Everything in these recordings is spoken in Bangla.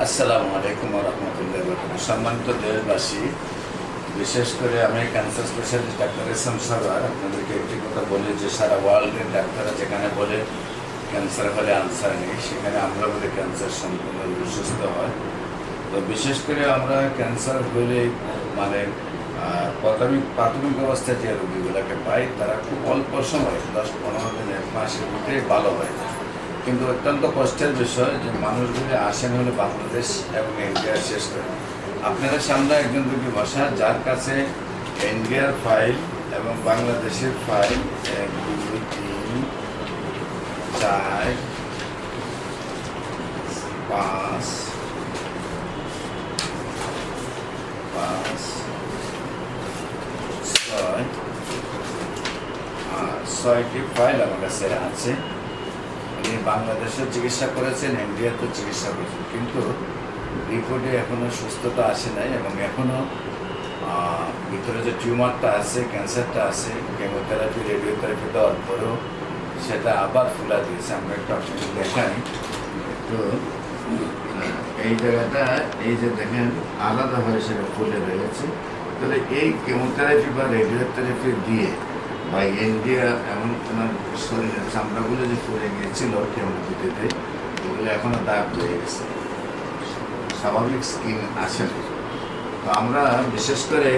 আসসালামু আলাইকুম রহমতুল্লাহ সম্মানিত দেশবাসী, বিশেষ করে আমি cancer specialist doctor SM Sarwar আপনাদেরকে একটি কথা বলি যে সারা ওয়ার্ল্ডের ডাক্তাররা যেখানে বলে ক্যান্সার হলে আনসার নেই, সেখানে আমরা বলে ক্যান্সার সম্পূর্ণ সুস্থ হয়। তো বিশেষ করে আমরা ক্যান্সার হলে মানে প্রাথমিক প্রাথমিক অবস্থায় যে রোগীগুলোকে পাই, তারা খুব অল্প সময়, দশ পনেরো দিন, এক মাসের মধ্যে ভালো হয়ে যায়। কিন্তু অত্যন্ত কষ্টের বিষয় যে মানুষগুলি আসেন হলো বাংলাদেশ এবং ইন্ডিয়া শেষ করে। আপনাদের সামনে একজন রুগী বসা যার কাছে ইন্ডিয়ার ফাইল এবং বাংলাদেশের ফাইল এক, দুই, তিন, চার, পাঁচ পাঁচ, ছয় ছয়টি ফাইল আমার কাছে আছে। বাংলাদেশে চিকিৎসা করেছেন ইন্ডিয়াতে চিকিৎসা করেছেন। কিন্তু রিপোর্টে এখনও সুস্থতা আসে নাই এবং এখনও আহ, ভিতরে যে টিউমারটা আছে ক্যান্সারটা আছে কেমোথেরাপি রেডিওথেরাপি দেওয়ার পরেও সেটা আবার ফুলা দিয়েছে। আমরা একটু আপনাকে দেখাই। তো এই জায়গাটা এই যে দেখেন আলাদাভাবে সেটা ফুলে রয়েছে। তাহলে এই কেমোথেরাপি বা রেডিওথেরাপি দিয়ে বা ইন্ডিয়া এমন ওনার শরীরের চামড়াগুলো যে ফুলে গিয়েছিল কেমোথেরাপিতে ওগুলো এখনও দাগ হয়ে গেছে। স্বাভাবিক স্কিন আসে না। তো আমরা বিশেষ করে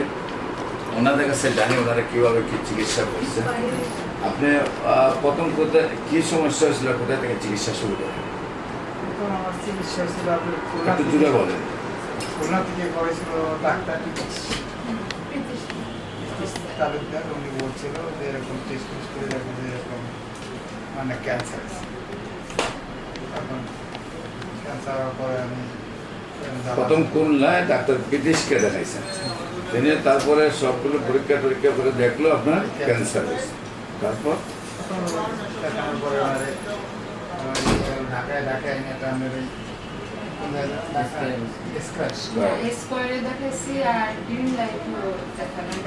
ওনাদের কাছে জানি ওনারা কীভাবে কী চিকিৎসা করছে। আপনি প্রথম কোথায় কী সমস্যা হয়েছিল কোথায় থেকে চিকিৎসা শুরু করেন? একটু জুড়ে বলেন। খুলনা থেকে করেছিল ডাক্তার তালুকদার উনি বলছিল যে এরকম টেস্ট টেস্ট করে দেখো যে এরকম মানে ক্যান্সার তখন ক্যান্সার হওয়ার পরে আমি প্রথম খুলনায় ডাক্তার ব্রিটিশকে দেখাইছেন তিনি তারপরে সবগুলো পরীক্ষা টরীক্ষা করে দেখল আপনার ক্যান্সার হয়েছে। তারপর? ঢাকায় ঢাকায় এনে একটা আমার এই স্ক্র্যাচ স্কোয়ারে দেখাইছি আর গ্রিন দেখালাম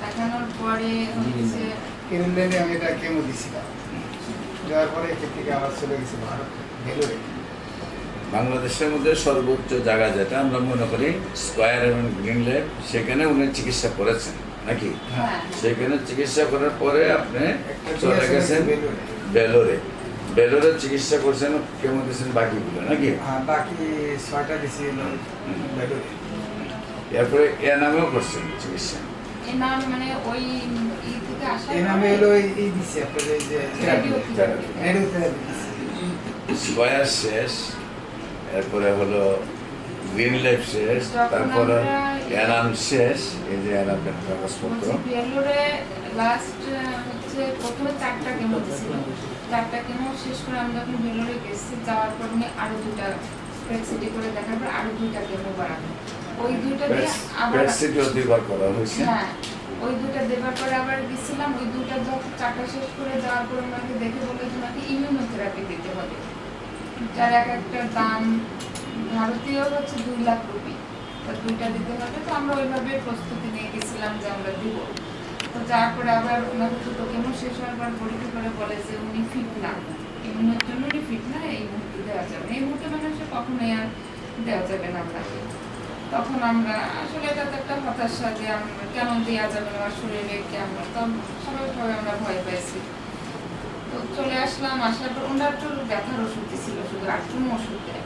দেখানোর পরে হচ্ছে আমি এটা কেমো দিছিলাম দেওয়ার পরে এখান থেকে আবার চলে গেছি ভারত ভেলোরে বাংলাদেশের মধ্যে সর্বোচ্চ জায়গা যেটা আমরা মনে করি স্কোয়ার এবং গ্রিনল্যান্ড সেখানে উনি চিকিৎসা করেছেন নাকি? হ্যাঁ। সেখানে চিকিৎসা করার পরে আপনি চলে গেছেন বেলোরে বেলোরে চিকিৎসা করছেন কেমন দিয়েছেন বাকিগুলো নাকি? আর বাকি ছয়টা হলো এরপরে এ নামেও করছেন চিকিৎসা। মানে দিছি স্কোয়ার শেষ এরপরে হলো গ্রিন লাইফ শেষ তারপরে এনাম শেষ এই যে এনামের কাগজপত্র লাস্ট হচ্ছে প্রথমে চারটা কেমো দিছিল চারটা কেমো শেষ করে আমি যখন ভেলোরে গেছি যাওয়ার পর উনি আরও দুইটা প্রেক্সিটি করে দেখার পর আরও দুইটা কেমো বাড়ানো ওই দুইটা দিয়ে আবার দুইবার করা হয়েছে। হ্যাঁ ওই দুটা দেবার পরে আবার গেছিলাম ওই দুটা যখন চারটা শেষ করে যাওয়ার পর ওনাকে দেখে বলে ওনাকে ইমিউনোথেরাপি দিতে হবে। যার এক একটা দাম ভারতীয় হচ্ছে দুই লাখ রুপি। তো দুইটা দিতে হবে তো আমরা ওইভাবে প্রস্তুতি নিয়ে গেছিলাম যে আমরা দিব। তো আবার দুটো কেমন শেষ হওয়ার পর পরীক্ষা করে বলে যে উনি ফিট না। জন্য উনি ফিট না, এই মুহূর্তে দেওয়া যাবে এই মুহূর্তে মানে সে কখনোই আর দেওয়া যাবে না আপনাকে তখন আমরা আসলে এটা তো একটা হতাশা যে আমরা কেন দেওয়া যাবে না আমার শরীরে কেমন তো স্বাভাবিকভাবে আমরা ভয় পাইছি। তো চলে আসলাম, আসার পর ওনার একটু ব্যথার ওষুধ দিছিল, শুধু আটটুম ওষুধ দেয়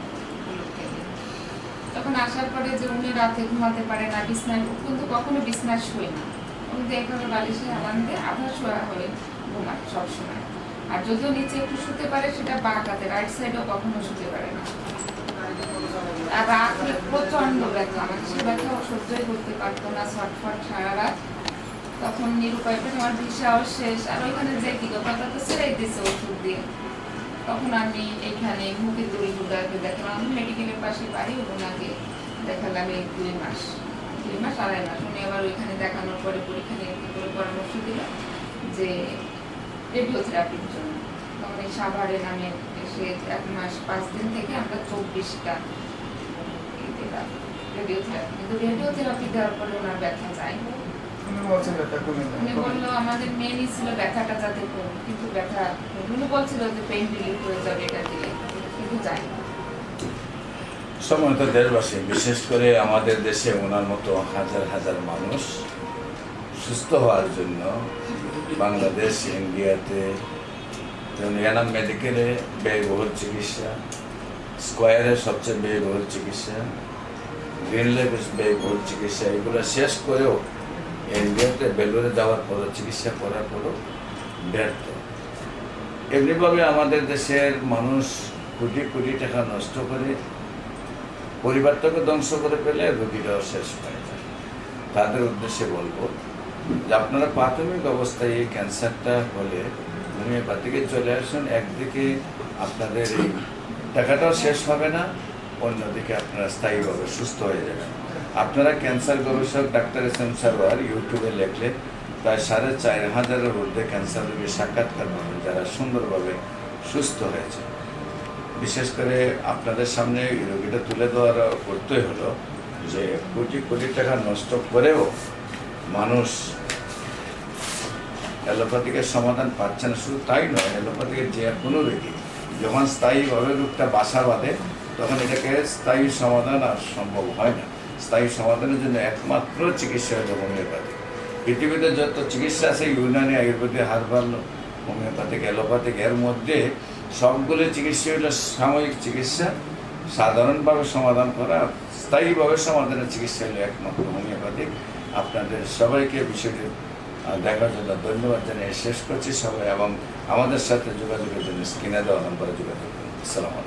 তখন আসার পরে যে উনি রাতে ঘুমাতে পারে না, বিছনায় কিন্তু কখনো বিছনায় শোয় না। উনি তো এইভাবে বালিশে হেলান দিয়ে আধা শোয়া হয়ে ঘুমায় সবসময়। আর যদিও নিচে একটু শুতে পারে, সেটা বা কাতে রাইট সাইডেও কখনো শুতে পারে না। আর রাত হলে প্রচণ্ড ব্যথা আমাকে সে ব্যথা সহ্যই করতে পারতো না ছটফট সারা রাত। তখন নিরুপায় আমার ভিসাও শেষ। আর ওইখানে যে কি কথা তো ছেড়েই দিছে ওষুধ দিয়ে। তখন আমি এইখানে মুখে দড়ি গুদাকে দেখলাম মেডিকেলের পাশে বাড়ি ওনাকে দেখালাম এই দুই মাস। মাস আড়াই মাস। উনি আবার ওইখানে দেখানোর পরে পরীক্ষা নিরীক্ষা করে পরামর্শ দিল যে রেডিওথেরাপির জন্য। তখন এই সাভারে নামে এসে এক মাস পাঁচ দিন থেকে আমরা চব্বিশটা রেডিওথেরাপি কিন্তু রেডিওথেরাপি দেওয়ার পরে ওনার ব্যথা যায়। উনি বলল আমাদের মেনই ছিল ব্যথাটা যাতে কম কিন্তু ব্যথা উনি বলছিল যে পেইন রিলিফ হয়ে যাবে এটা দিলে এতটুকু চাই সম্মানিত দেশবাসী বিশেষ করে আমাদের দেশে ওনার মতো হাজার হাজার মানুষ সুস্থ হওয়ার জন্য বাংলাদেশ, ইন্ডিয়াতে যেমন ইয়ানাম মেডিকেলে ব্যয়বহুল চিকিৎসা, স্কোয়ারে সবচেয়ে ব্যয়বহুল চিকিৎসা, গ্রিন লেক ব্যয়বহুল চিকিৎসা, এগুলো শেষ করেও ইন্ডিয়াতে বেলুরে যাওয়ার পরও, চিকিৎসা করার পরও ব্যর্থ। এমনিভাবে আমাদের দেশের মানুষ কোটি কোটি টাকা নষ্ট করে পরিবারটাকে ধ্বংস করে ফেলে রোগীরাও শেষ হয়ে যায়। তাদের উদ্দেশ্যে বলব যে আপনারা প্রাথমিক অবস্থায় এই ক্যান্সারটা হলে হোমিওপ্যাথিকে চলে আসুন। একদিকে আপনাদের এই টাকাটাও শেষ হবে না, অন্যদিকে আপনারা স্থায়ীভাবে সুস্থ হয়ে যাবেন। আপনারা ক্যান্সার গবেষক ডাক্তার এস এম সারোয়ার ইউটিউবে লেখলে প্রায় সাড়ে চার হাজারের ঊর্ধ্বে ক্যান্সার রোগীর সাক্ষাৎকার পাবেন, যারা সুন্দরভাবে সুস্থ হয়েছে বিশেষ করে আপনাদের সামনে রোগীটা তুলে দেওয়ার করতেই হলো যে কোটি কোটি টাকা নষ্ট করেও মানুষ অ্যালোপ্যাথিকের সমাধান পাচ্ছে না। শুধু তাই নয়, অ্যালোপ্যাথিকের যে কোনো রোগী যখন স্থায়ীভাবে রোগটা বাসা বাঁধে, তখন এটাকে স্থায়ী সমাধান আর সম্ভব হয় না। স্থায়ী সমাধানের জন্য একমাত্র চিকিৎসা হলো হোমিওপ্যাথি। পৃথিবীতে যত চিকিৎসা আছে, Unani Ayurvedic herbal homeopathic, allopathic, এর মধ্যে সবগুলো চিকিৎসা হলো সাময়িক চিকিৎসা, সাধারণভাবে সমাধান করা, স্থায়ীভাবে সমাধানের চিকিৎসা হলো একমাত্র হোমিওপ্যাথিক আপনাদের সবাইকে বিষয়টি দেখার জন্য ধন্যবাদ জানিয়ে শেষ করছি সবাই, এবং আমাদের সাথে যোগাযোগের জন্য স্ক্রিনে দেওয়া নম্বরে যোগাযোগ করুন। আসসালামু